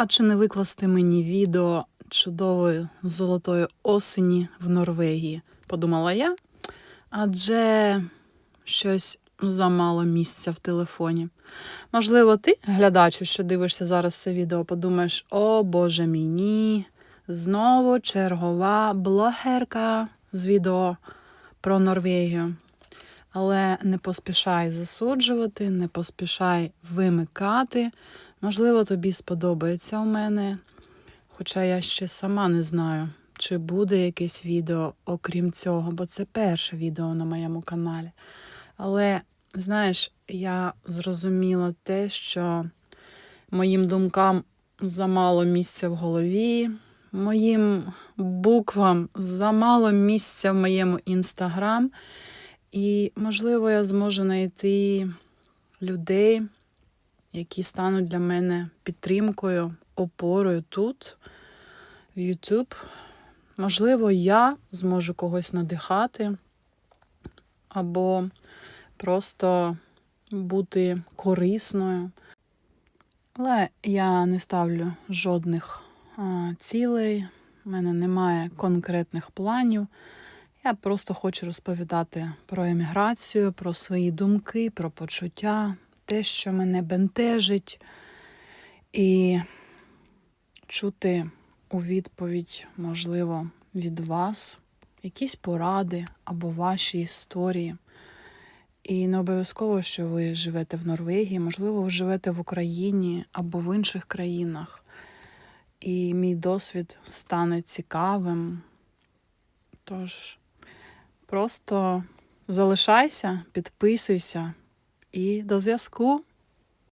А чи не викласти мені відео чудової золотої осені в Норвегії? Подумала я. Адже щось замало місця в телефоні. Можливо, ти, глядачу, що дивишся зараз це відео, подумаєш: о Боже мій ні, знову чергова блогерка з відео про Норвегію. Але не поспішай засуджувати, не поспішай вимикати. Можливо, тобі сподобається у мене, хоча я ще сама не знаю, чи буде якесь відео окрім цього, бо це перше відео на моєму каналі. Але, знаєш, я зрозуміла те, що моїм думкам замало місця в голові, моїм буквам замало місця в моєму інстаграм. І, можливо, я зможу знайти людей, які стануть для мене підтримкою, опорою тут, в YouTube. Можливо, я зможу когось надихати, або просто бути корисною. Але я не ставлю жодних цілей, у мене немає конкретних планів. Я просто хочу розповідати про еміграцію, про свої думки, про почуття, те, що мене бентежить, і чути у відповідь, можливо, від вас якісь поради або ваші історії. І не обов'язково, що ви живете в Норвегії, можливо, ви живете в Україні або в інших країнах. І мій досвід стане цікавим. Тож, просто залишайся, підписуйся і до зв'язку.